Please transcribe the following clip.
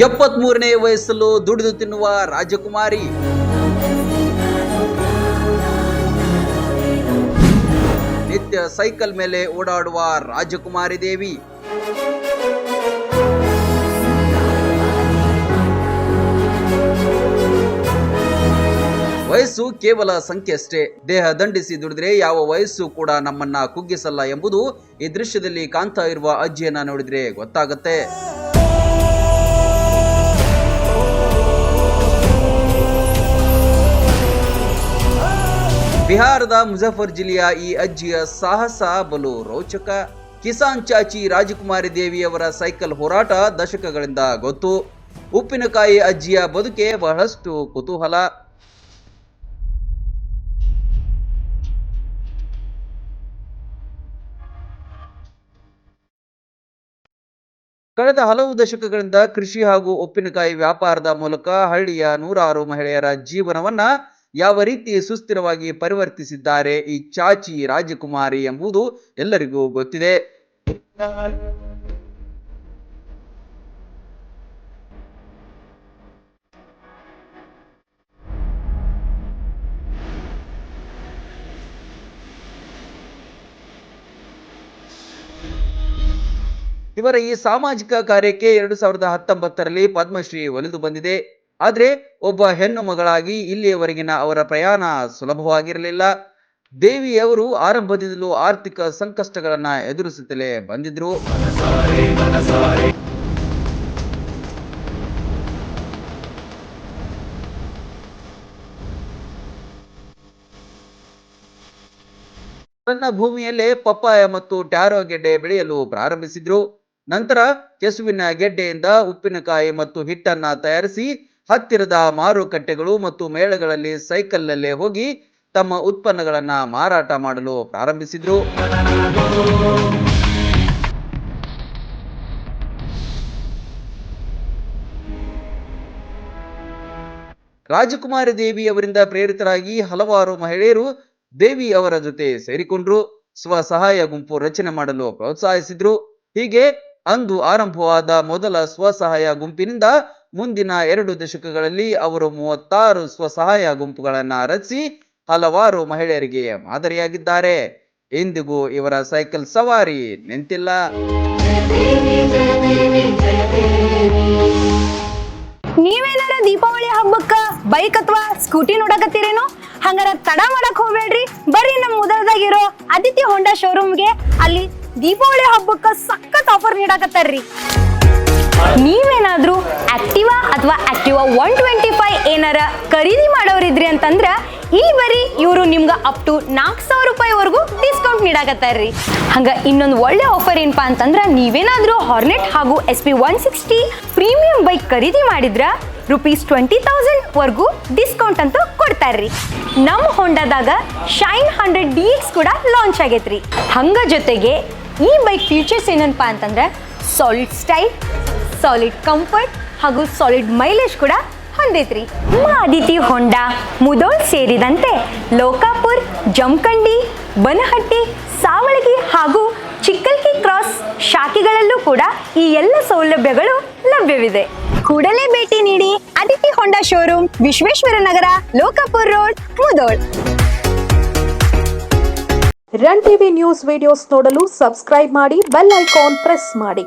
ಎಪ್ಪತ್ಮೂರನೇ ವಯಸ್ಸಲ್ಲೂ ದುಡಿದು ತಿನ್ನುವ ರಾಜಕುಮಾರಿ. ನಿತ್ಯ ಸೈಕಲ್ ಮೇಲೆ ಓಡಾಡುವ ರಾಜಕುಮಾರಿ ದೇವಿ. ವಯಸ್ಸು ಕೇವಲ ಸಂಖ್ಯೆ ಅಷ್ಟೇ ದೇಹ ದಂಡಿಸಿ ದುಡಿದ್ರೆ ಯಾವ ವಯಸ್ಸು ಕೂಡ ನಮ್ಮನ್ನ ಕುಗ್ಗಿಸಲ್ಲ ಎಂಬುದು ಈ ದೃಶ್ಯದಲ್ಲಿ ಕಾಣ್ತಾ ಇರುವ ಅಜ್ಜಿಯನ್ನ ನೋಡಿದ್ರೆ ಗೊತ್ತಾಗತ್ತೆ. ಬಿಹಾರದ ಮುಜಫರ್ ಜಿಲ್ಲೆಯ ಈ ಅಜ್ಜಿಯ ಸಾಹಸ ಬಲು ರೋಚಕ. ಕಿಸಾನ್ ಚಾಚಿ ರಾಜಕುಮಾರಿ ದೇವಿಯವರ ಸೈಕಲ್ ಹೋರಾಟ ದಶಕಗಳಿಂದ ಗೊತ್ತು. ಉಪ್ಪಿನಕಾಯಿ ಅಜ್ಜಿಯ ಬದುಕೆ ಬಹಳಷ್ಟು ಕುತೂಹಲ. ಕಳೆದ ಹಲವು ದಶಕಗಳಿಂದ ಕೃಷಿ ಹಾಗೂ ಉಪ್ಪಿನಕಾಯಿ ವ್ಯಾಪಾರದ ಮೂಲಕ ಹಳ್ಳಿಯ ನೂರಾರು ಮಹಿಳೆಯರ ಜೀವನವನ್ನ ಯಾವ ರೀತಿ ಸುಸ್ಥಿರವಾಗಿ ಪರಿವರ್ತಿಸಿದ್ದಾರೆ ಈ ಚಾಚಿ ರಾಜಕುಮಾರಿ ಎಂಬುದು ಎಲ್ಲರಿಗೂ ಗೊತ್ತಿದೆ. ಇವರ ಈ ಸಾಮಾಜಿಕ ಕಾರ್ಯಕ್ಕೆ ಎರಡು ಸಾವಿರದ ಹತ್ತೊಂಬತ್ತರಲ್ಲಿ ಪದ್ಮಶ್ರೀ ಒಲಿದು ಬಂದಿದೆ. ಆದ್ರೆ ಒಬ್ಬ ಹೆಣ್ಣು ಮಗಳಾಗಿ ಇಲ್ಲಿಯವರೆಗಿನ ಅವರ ಪ್ರಯಾಣ ಸುಲಭವಾಗಿರಲಿಲ್ಲ. ದೇವಿಯವರು ಆರಂಭದಿಂದಲೂ ಆರ್ಥಿಕ ಸಂಕಷ್ಟಗಳನ್ನ ಎದುರಿಸುತ್ತಲೇ ಬಂದಿದ್ರು. ತನ್ನ ಭೂಮಿಯಲ್ಲೇ ಪಪ್ಪಾಯ ಮತ್ತು ಟ್ಯಾರೋ ಗೆಡ್ಡೆ ಬೆಳೆಯಲು ಪ್ರಾರಂಭಿಸಿದ್ರು. ನಂತರ ಕೆಸುವಿನ ಗೆಡ್ಡೆಯಿಂದ ಉಪ್ಪಿನಕಾಯಿ ಮತ್ತು ಹಿಟ್ಟನ್ನ ತಯಾರಿಸಿ ಹತ್ತಿರದ ಮಾರುಕಟ್ಟೆಗಳು ಮತ್ತು ಮೇಳಗಳಲ್ಲಿ ಸೈಕಲ್ನಲ್ಲೇ ಹೋಗಿ ತಮ್ಮ ಉತ್ಪನ್ನಗಳನ್ನ ಮಾರಾಟ ಮಾಡಲು ಪ್ರಾರಂಭಿಸಿದ್ರು. ರಾಜಕುಮಾರಿ ದೇವಿ ಅವರಿಂದ ಪ್ರೇರಿತರಾಗಿ ಹಲವಾರು ಮಹಿಳೆಯರು ದೇವಿ ಅವರ ಜೊತೆ ಸೇರಿಕೊಂಡ್ರು. ಸ್ವಸಹಾಯ ಗುಂಪು ರಚನೆ ಮಾಡಲು ಪ್ರೋತ್ಸಾಹಿಸಿದ್ರು. ಹೀಗೆ ಅಂದು ಆರಂಭವಾದ ಮೊದಲ ಸ್ವಸಹಾಯ ಗುಂಪಿನಿಂದ ಮುಂದಿನ ಎರಡು ದಶಕಗಳಲ್ಲಿ ಅವರು ಮೂವತ್ತಾರು ಸ್ವಸಹಾಯ ಗುಂಪುಗಳನ್ನ ರಚಿಸಿ ಹಲವಾರು ಮಹಿಳೆಯರಿಗೆ ಮಾದರಿಯಾಗಿದ್ದಾರೆ. ಇಂದಿಗೂ ಇವರ ಸೈಕಲ್ ಸವಾರಿ ನಿಂತಿಲ್ಲ. ನೀವೇನಾರ ದೀಪಾವಳಿ ಹಬ್ಬಕ್ಕ ಬೈಕ್ ಅಥವಾ ಸ್ಕೂಟಿ ನೋಡಕತ್ತೀರೇನು? ಹಂಗಾರ ತಡ ಮಾಡಕ್ ಹೋಗ್ಬೇಡ್ರಿ. ಬರ್ರಿ ನಮ್ಮ ಮುದರದಾಗಿರೋ ಆದಿತ್ಯ ಹೋಂಡಾ ಶೋರೂಮ್ಗೆ ಅಲ್ಲಿ ದೀಪಾವಳಿ ಹಬ್ಬಕ್ಕ ಸಖತ್ ಆಫರ್ ನೀಡಕತ್ತಾರ್ರಿ. ನೀವೇನಾದ್ರೂ ಆಕ್ಟಿವಾ ಅಥವಾ ಆಕ್ಟಿವಾ ಒನ್ ಟ್ವೆಂಟಿ ಫೈವ್ ಏನಾರ ಖರೀದಿ ಮಾಡೋರಿದ್ರಿ ಅಂತಂದ್ರ ಈ ಬರಿ ಇವರು ನಿಮ್ಗೆ ಅಪ್ ಟು ನಾಲ್ಕು ಸಾವಿರ ರೂಪಾಯಿವರೆಗೂ ಡಿಸ್ಕೌಂಟ್ ನೀಡಾಕತ್ತಾರ್ರಿ. ಹಂಗೆ ಇನ್ನೊಂದು ಒಳ್ಳೆ ಆಫರ್ ಏನಪ್ಪಾ ಅಂತಂದ್ರೆ ನೀವೇನಾದರೂ ಹಾರ್ನೆಟ್ ಹಾಗೂ S P one sixty premium bike ಖರೀದಿ ಮಾಡಿದ್ರೆ ರುಪೀಸ್ ಟ್ವೆಂಟಿ ತೌಸಂಡ್ವರೆಗೂ ಡಿಸ್ಕೌಂಟ್ ಅಂತೂ ಕೊಡ್ತಾರ್ರಿ. ನಮ್ಮ ಹೊಂಡದಾಗ ಶೈನ್ ಹಂಡ್ರೆಡ್ ಡಿ ಎಕ್ಸ್ ಕೂಡ ಲಾಂಚ್ ಆಗೈತ್ರಿ. ಹಂಗ ಜೊತೆಗೆ ಈ ಬೈಕ್ ಫೀಚರ್ಸ್ ಏನಪ್ಪಾ ಅಂತಂದ್ರೆ ಸಾಲಿಡ್ ಸ್ಟೈಲ್ ಸಾಲಿಡ್ ಕಂಫರ್ಟ್ ಹಾಗೂ ಸಾಲಿಡ್ ಮೈಲೇಜ್ ಕೂಡ ಹೊಂದೈತ್ರಿ. ಮಾದಿತಿ ಹೊಂಡಾ ಮುದೋಳ್ ಸೇರಿದಂತೆ ಲೋಕಾಪುರ್ ಜಮಖಂಡಿ ಬನಹಟ್ಟಿ, ಸಾವಳಗಿ ಹಾಗೂ ಚಿಕ್ಕಲ್ಕಿ ಕ್ರಾಸ್ ಶಾಖೆಗಳಲ್ಲೂ ಕೂಡ ಈ ಎಲ್ಲ ಸೌಲಭ್ಯಗಳು ಲಭ್ಯವಿದೆ. ಕೂಡಲೇ ಭೇಟಿ ನೀಡಿ Aditi Honda showroom Vishweshwar Nagar, Lokapur road Mudhol. Run TV news videos ನೋಡಲು ಸಬ್ಸ್ಕ್ರೈಬ್ ಮಾಡಿ ಬೆಲ್ ಐಕಾನ್ ಪ್ರೆಸ್ ಮಾಡಿ.